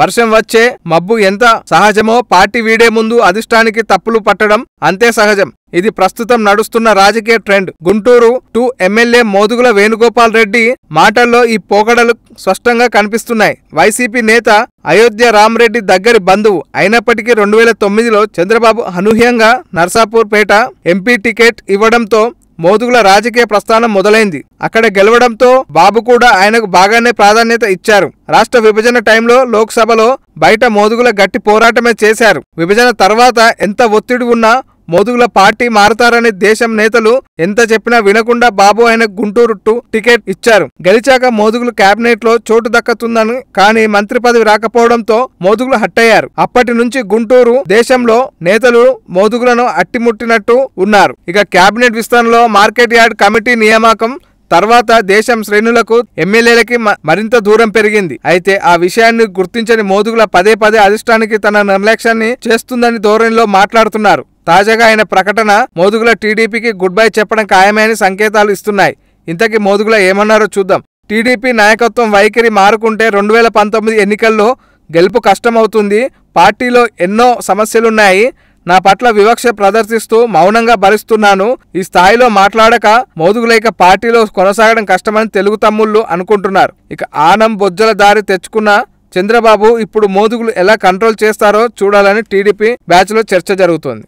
వర్షం వచ్చే మబ్బు ఎంత సహజమో పార్టీ వీడే ముందు అధిష్టానికి తప్పులు పట్టడం అంతే సహజం. ఇది ప్రస్తుతం నడుస్తున్న రాజకీయ trend. Guntur two MLA Modugula Venugopal Reddy మాటల్లో ఈ పోకడలు స్పష్టంగా కనిపిస్తున్నాయి. వైసీపీ నేత అయోధ్య రామరెడ్డి దగ్గరి బంధువు అయినప్పటికీ రెండు వేల తొమ్మిదిలో చంద్రబాబు అనూహ్యంగా నర్సాపూర్ పేట ఎంపీ టికెట్ ఇవ్వడంతో మోదుగుల రాజకీయ ప్రస్థానం మొదలైంది. అక్కడ గెలవడంతో బాబు కూడా ఆయనకు బాగానే ప్రాధాన్యత ఇచ్చారు. రాష్ట్ర విభజన టైంలో లోక్సభలో బయట మోదుగుల గట్టి పోరాటమే చేశారు. విభజన తర్వాత ఎంత ఒత్తిడి ఉన్నా మోదుగుల పార్టీ మారతారని దేశం నేతలు ఎంత చెప్పినా వినకుండా బాబు ఆయన గుంటూరు టు టికెట్ ఇచ్చారు. గెలిచాక మోదుగులు కేబినెట్లో చోటు దక్కుతుందని కానీ మంత్రి పదవి రాకపోవడంతో మోదుగులు హట్టయ్యారు. అప్పటి నుంచి గుంటూరు దేశంలో నేతలు మోదుగులను అట్టిముట్టినట్టు ఉన్నారు. ఇక కేబినెట్ విస్తరణలో మార్కెట్ యార్డ్ కమిటీ నియామకం తర్వాత దేశం శ్రేణులకు ఎమ్మెల్యేలకి మరింత దూరం పెరిగింది. అయితే ఆ విషయాన్ని గుర్తించని మోదుగుల పదే పదే అధిష్టానికి తన నిర్లక్ష్యాన్ని చేస్తుందని ధోరణిలో మాట్లాడుతున్నారు. తాజాగా ఆయన ప్రకటన మోదుగుల టీడీపీకి గుడ్ బై చెప్పడం ఖాయమైన సంకేతాలు ఇస్తున్నాయి. ఇంతకీ మోదుగుల ఏమన్నారో చూద్దాం. టీడీపీ నాయకత్వం వైఖరి మారుకుంటే రెండు వేల పంతొమ్మిది ఎన్నికల్లో గెలుపు కష్టమవుతుంది. పార్టీలో ఎన్నో సమస్యలున్నాయి. నా పట్ల వివక్ష ప్రదర్శిస్తూ మౌనంగా భరిస్తున్నాను. ఈ స్థాయిలో మాట్లాడక మోదుగులేక పార్టీలో కొనసాగడం కష్టమని తెలుగు తమ్ముళ్ళు అనుకుంటున్నారు. ఇక ఆనం బొజ్జల దారి తెచ్చుకున్న చంద్రబాబు ఇప్పుడు మోదుగులు ఎలా కంట్రోల్ చేస్తారో చూడాలని టీడీపీ బ్యాచ్లో చర్చ జరుగుతోంది.